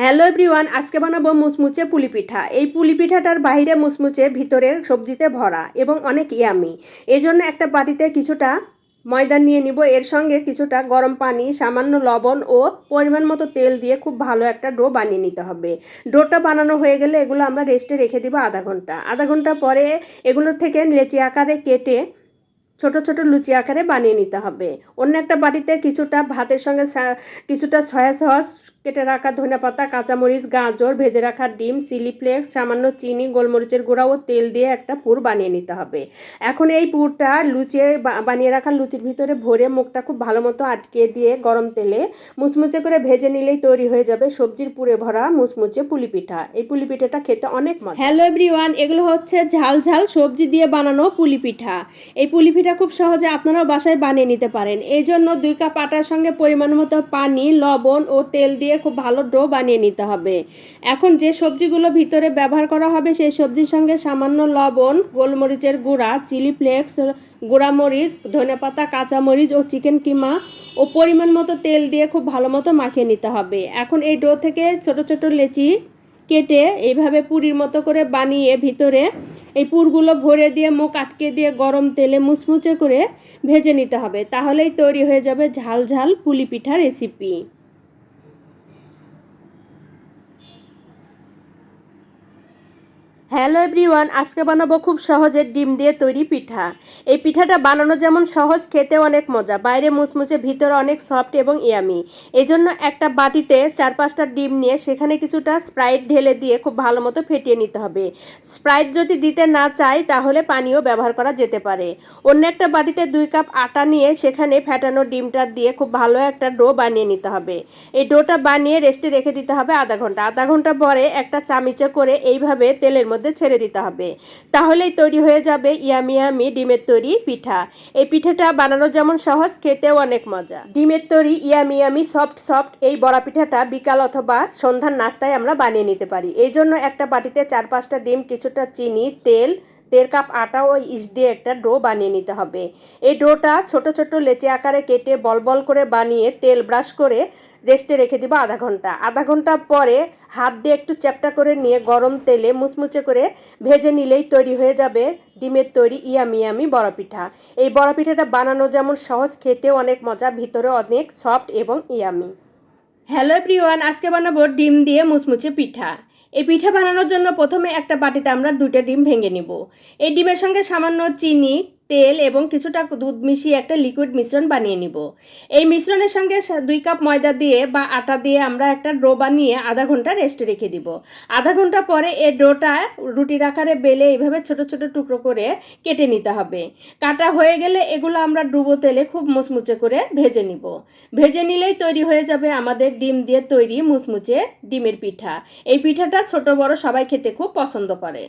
Hello everyone, আজকে বানাবো মুচমুচে পুলি পিঠা। এই পুলি পিঠাটার বাইরে মুচমুচে ভিতরে সবজিতে ভরা এবং অনেক ইয়ামি। এই জন্য একটা বাটিতে কিছুটা ময়দা নিয়ে নিব। এর সঙ্গে কিছুটা গরম পানি, সামান্য লবণ ও পরিমাণ মতো তেল দিয়ে খুব ভালো একটা ডো বানিয়ে নিতে হবে। ডোটা বানানো হয়ে গেলে এগুলো আমরা রেস্টে রেখে দিব আধা ঘণ্টা। আধা ঘণ্টা পরে এগুলোর থেকে লেচি আকারে কেটে, ছোট ছোট লুচি আকারে বানিয়ে নিতে হবে। অন্য একটা বাটিতে কিছুটা ভাতের সঙ্গে কিছুটা সয়া সস কেটে রাখা ধনে পাতা কাঁচামরিচ, গাজর, ভেজে রাখা ডিম, চিলি ফ্লেক্স, সামান্য চিনি, গোলমরিচের গুঁড়া ও তেল দিয়ে একটা পুর বানিয়ে নিতে হবে। এখন এই পুরটা লুচে বানিয়ে রাখা লুচির ভিতরে ভরে মুখটা খুব ভালো মতো আটকে দিয়ে গরম তেলে মুচমুচে করে ভেজে নিলেই তৈরি হয়ে যাবে সবজির পুরে ভরা মুচমুচে পুলি পিঠা এই পুলি পিঠাটা খেতে অনেক মজা। হ্যালো এভরিওয়ান, এগুলো হচ্ছে ঝাল ঝাল সবজি দিয়ে বানানো পুলি পিঠা এই পুলি পিঠা খুব সহজে আপনারাও বাসায় বানিয়ে নিতে পারেন। এই জন্য দুই কাপ আটার সঙ্গে পরিমাণ মতো পানি, লবণ ও তেল দিয়ে খুব ভালো ডো বানিয়ে নিতে হবে। এখন যে সবজিগুলো ভিতরে ব্যবহার করা হবে সেই সবজির সঙ্গে সামান্য লবণ, গোলমরিচের গুঁড়া, চিলি ফ্লেক্স, গুঁড়ামরিচ ধনেপাতা কাঁচামরিচ ও চিকেন কিমা ও পরিমাণ মতো তেল দিয়ে খুব ভালো মতো মাখিয়ে নিতে হবে। এখন এই ডো থেকে ছোট ছোট লেচি কেটে এইভাবে পুরির মতো করে বানিয়ে ভিতরে এই পুরগুলো ভরে দিয়ে মুখ আটকে দিয়ে গরম তেলে মুচমুচে করে ভেজে নিতে হবে। তাহলেই তৈরি হয়ে যাবে ঝাল ঝাল পুলি পিঠা রেসিপি হ্যালো এভরিওয়ান, আজকে বানাবো খুব সহজে ডিম দিয়ে তৈরি পিঠা। এই পিঠাটা বানানো যেমন সহজ, খেতেও অনেক মজা। বাইরে মুচমুচে, ভিতরে অনেক সফট এবং ইয়ামি। এই জন্য একটা বাটিতে চার পাঁচটা ডিম নিয়ে সেখানে কিছুটা স্প্রাইট ঢেলে দিয়ে খুব ভালো মতো ফেটিয়ে নিতে হবে। স্প্রাইট যদি দিতে না চাই, তাহলে পানিও ব্যবহার করা যেতে পারে। অন্য একটা বাটিতে দুই কাপ আটা নিয়ে সেখানে ফেটানো ডিমটা দিয়ে খুব ভালো একটা ডো বানিয়ে নিতে হবে। এই ডোটা বানিয়ে রেস্টে রেখে দিতে হবে আধা ঘণ্টা। আধা ঘণ্টা পরে একটা চামিচে করে এইভাবে তেলের মধ্যে ছেড়ে দিতে হবে। তাহলেই তৈরি হয়ে যাবে ইয়ামিয়ামি ইয়ামি ডিমের তৈরি পিঠা। এই পিঠাটা বানানো যেমন সহজ, খেতেও অনেক মজা। ডিমের তৈরি ইয়ামি ইয়ামি সফট সফট এই বড়া পিঠাটা বিকাল অথবা সন্ধ্যার নাস্তায় আমরা বানিয়ে নিতে পারি। এই জন্য একটা বাটিতে চার পাঁচটা ডিম, কিছুটা চিনি, তেল দেড় কাপ আটা ও ইস দিয়ে একটা ডো বানিয়ে নিতে হবে। এই ডোটা ছোট ছোট লেচে আকারে কেটে বল বল করে বানিয়ে তেল ব্রাশ করে রেস্টে রেখে দিব আধা ঘণ্টা। আধা ঘণ্টা পরে হাত দিয়ে একটু চ্যাপটা করে নিয়ে গরম তেলে মুচমুচে করে ভেজে নিলেই তৈরি হয়ে যাবে ডিমের তৈরি ইয়ামি ইয়ামি বড় পিঠা এই বড় পিঠাটা বানানো যেমন সহজ, খেতেও অনেক মজা ভিতরে অনেক সফট এবং ইয়ামি। হ্যালো এভরিওয়ান, আজকে বানাবো ডিম দিয়ে মুচমুচে পিঠা। এই পিঠা বানানোর জন্য প্রথমে একটা বাটিতে আমরা দুইটা ডিম ভেঙে নিব। এই ডিমের সঙ্গে সামান্য চিনি তেল এবং কিছুটা দুধ মিশিয়ে একটা লিকুইড মিশ্রণ বানিয়ে নিব। এই মিশ্রণের সঙ্গে দুই কাপ ময়দা দিয়ে বা আটা দিয়ে আমরা একটা ডো বানিয়ে আধা ঘণ্টা রেস্টে রেখে দিব। আধা ঘণ্টা পরে এই ডোটা রুটির আকারে বেলে এইভাবে ছোট ছোট টুকরো করে কেটে নিতে হবে। কাটা হয়ে গেলে এগুলো আমরা ডুবো তেলে খুব মুচমুচে করে ভেজে নিব। ভেজে নিলেই তৈরি হয়ে যাবে আমাদের ডিম দিয়ে তৈরি মুচমুচে ডিমের পিঠা। এই পিঠাটা ছোট বড় সবাই খেতে খুব পছন্দ করে।